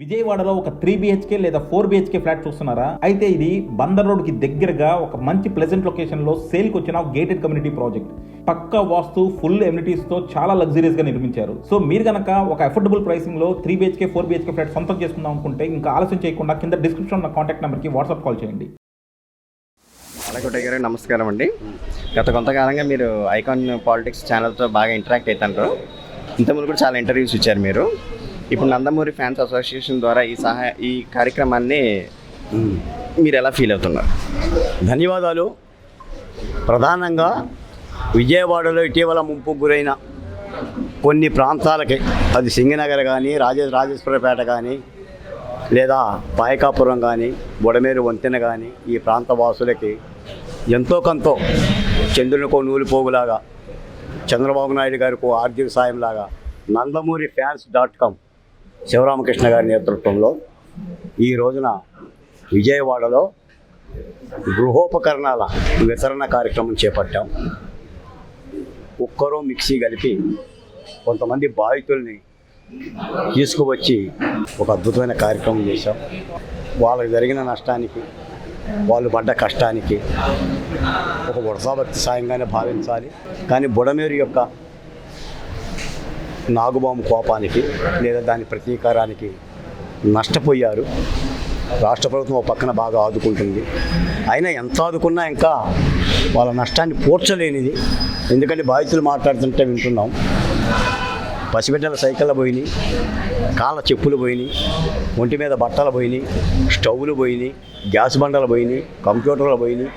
విజయవాడలో ఒక three BHK లేదా ఫోర్ బిహెచ్కే ఫ్లాట్ చూస్తున్నారా? అయితే ఇది బందర్ రోడ్కి దగ్గరగా ఒక మంచి ప్లెజెంట్ లొకేషన్లో సేల్కి వచ్చిన గేటెడ్ కమ్యూనిటీ ప్రాజెక్ట్ పక్క వాస్తు ఫుల్ ఎమ్యూనిటీస్తో చాలా లగ్జరీస్గా నిర్మించారు. సో మీరు గనక ఒక affordable ప్రైసింగ్లో three BHK four BHK flat సొంతం చేసుకుందాం అనుకుంటే ఇంకా ఆలస్యం చేయకుండా కింద డిస్క్రిప్షన్ ఉన్న కాంటాక్ట్ నెంబర్కి వాట్సాప్ కాల్ చేయండి. అలకోట గారు నమస్కారం అండి. గత కొంతకాలంగా మీరు ఐకాన్ పాలిటిక్స్ ఛానల్తో బాగా ఇంటరాక్ట్ అవుతారు ఇంతకుముందు కూడా చాలా ఇంటర్వ్యూస్ ఇచ్చారు మీరు. ఇప్పుడు నందమూరి ఫ్యాన్స్ అసోసియేషన్ ద్వారా ఈ సహాయ ఈ కార్యక్రమాన్ని మీరు ఎలా ఫీల్ అవుతున్నారు? ధన్యవాదాలు. ప్రధానంగా విజయవాడలో ఇటీవల ముంపుకు గురైన కొన్ని ప్రాంతాలకి అది సింగనగర్ కానీ రాజే రాజేశ్వరపేట కానీ లేదా పాయకాపురం కానీ బుడమేరు వంతెన కానీ ఈ ప్రాంత వాసులకి ఎంతో కొంతో చంద్రునికో నూలిపోగులాగా చంద్రబాబు నాయుడు గారికి ఆర్థిక సాయంలాగా Nandamuri fans dot com Sivaramakrishna గారి నేతృత్వంలో ఈ రోజున విజయవాడలో గృహోపకరణాల వితరణ కార్యక్రమం చేపట్టాం. కుక్కరు మిక్సీ కలిపి కొంతమంది బాధితుల్ని తీసుకువచ్చి ఒక అద్భుతమైన కార్యక్రమం చేశాం. వాళ్ళకి జరిగిన నష్టానికి వాళ్ళు పడ్డ కష్టానికి ఒక వృధాభక్తి సాయంగానే భావించాలి. కానీ బుడమేరు యొక్క నాగుబాము కోపానికి లేదా దాని ప్రతీకారానికి నష్టపోయారు. రాష్ట్ర ప్రభుత్వం ఒక పక్కన బాగా ఆదుకుంటుంది. అయినా ఎంత ఆదుకున్నా ఇంకా వాళ్ళ నష్టాన్ని పూడ్చలేనిది. ఎందుకంటే బాధితులు మాట్లాడుతుంటే వింటున్నాం. పసిబిడ్డల సైకిళ్ళు పోయినాయి కాళ్ళ చెప్పులు పోయినాయి ఒంటి మీద బట్టలు పోయినాయి స్టవ్లు పోయినాయి గ్యాస్ బండలు పోయినాయి కంప్యూటర్లు పోయినాయి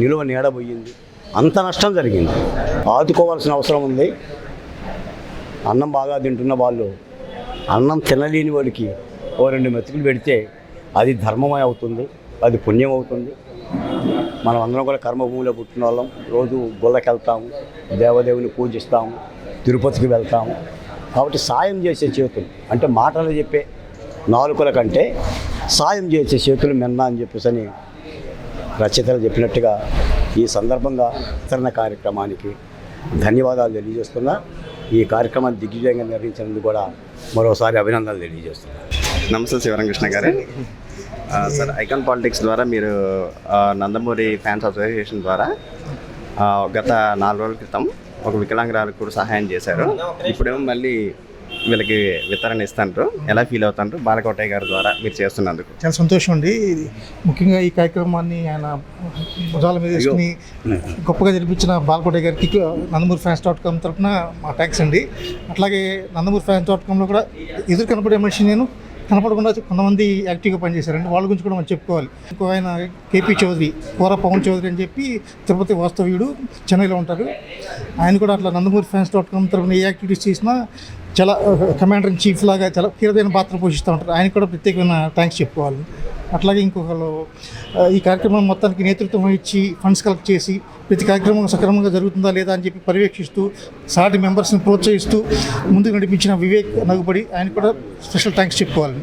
నిలువ నీడ పోయింది. అంత నష్టం జరిగింది. ఆదుకోవాల్సిన అవసరం ఉంది. అన్నం బాగా తింటున్న వాళ్ళు అన్నం తినలేని వాడికి ఓ రెండు మెతుకులు పెడితే అది ధర్మమై అవుతుంది అది పుణ్యం అవుతుంది. మనం అందరం కూడా కర్మభూమిలో పుట్టిన వాళ్ళం. రోజు గుళ్ళకి వెళ్తాము దేవదేవుని పూజిస్తాము తిరుపతికి వెళ్తాము. కాబట్టి సాయం చేసే చేతులు అంటే మాటలు చెప్పే నాలుకల కంటే సాయం చేసే చేతులు మిన్న అని చెప్పేసి అని రచయితలు చెప్పినట్టుగా ఈ సందర్భంగా వితరణ కార్యక్రమానికి ధన్యవాదాలు తెలియజేస్తున్నా. ఈ కార్యక్రమాన్ని దిగ్విజయంగా నిర్వహించినందుకు కూడా మరోసారి అభినందనలు తెలియజేస్తున్నా నమస్తే శివరామకృష్ణ గారు. సార్ ఐకాన్ పాలిటిక్స్ ద్వారా మీరు నందమూరి ఫ్యాన్స్ అసోసియేషన్ ద్వారా గత నాలుగు రోజుల క్రితం ఒక వికలాంగురాలకు కూడా సహాయం చేశారు. ఇప్పుడేమో మళ్ళీ వీళ్ళకి వితరణ ఇస్తాంటారు ఎలా ఫీల్ అవుతాంటారు బాలకోటయ్య గారి ద్వారా మీరు చేస్తున్నందుకు. చాలా సంతోషం అండి. ముఖ్యంగా ఈ కార్యక్రమాన్ని ఆయన భుజాల మీద వేసుకుని గొప్పగా జరిపించిన బాలకోట గారికి నందమూరి ఫ్యాన్స్ డాట్ కామ్ తరఫున మా థ్యాంక్స్ అండి. అట్లాగే నందమూరి ఫ్యాన్స్ డాట్ కామ్లో కూడా ఎదురు కనపడే మనిషి నేను కనపడకుండా కొంతమంది యాక్టివ్గా పనిచేశారండి. వాళ్ళ గురించి కూడా మనం చెప్పుకోవాలి. ఇంకో ఆయన కేపీ చౌదరి కోర పవన్ చౌదరి అని చెప్పి తిరుపతి వాస్తవ్యుడు చెన్నైలో ఉంటారు. ఆయన కూడా అట్లా నందమూరి ఫ్యాన్స్ డాట్ కామ్ తరఫున ఏ యాక్టివిటీస్ చేసినా చాలా కమాండర్ ఇన్ చీఫ్ లాగా చాలా కీలకమైన పాత్ర పోషిస్తూ ఉంటారు. ఆయనకు కూడా ప్రత్యేకమైన థ్యాంక్స్ చెప్పుకోవాలి. అట్లాగే ఇంకొకరు ఈ కార్యక్రమం మొత్తానికి నేతృత్వం ఇచ్చి ఫండ్స్ కలెక్ట్ చేసి ప్రతి కార్యక్రమం సక్రమంగా జరుగుతుందా లేదా అని చెప్పి పర్యవేక్షిస్తూ సాటి మెంబర్స్ని ప్రోత్సహిస్తూ ముందుకు నడిపించిన వివేక్ నగుబడి ఆయన కూడా స్పెషల్ థ్యాంక్స్ చెప్పుకోవాలి.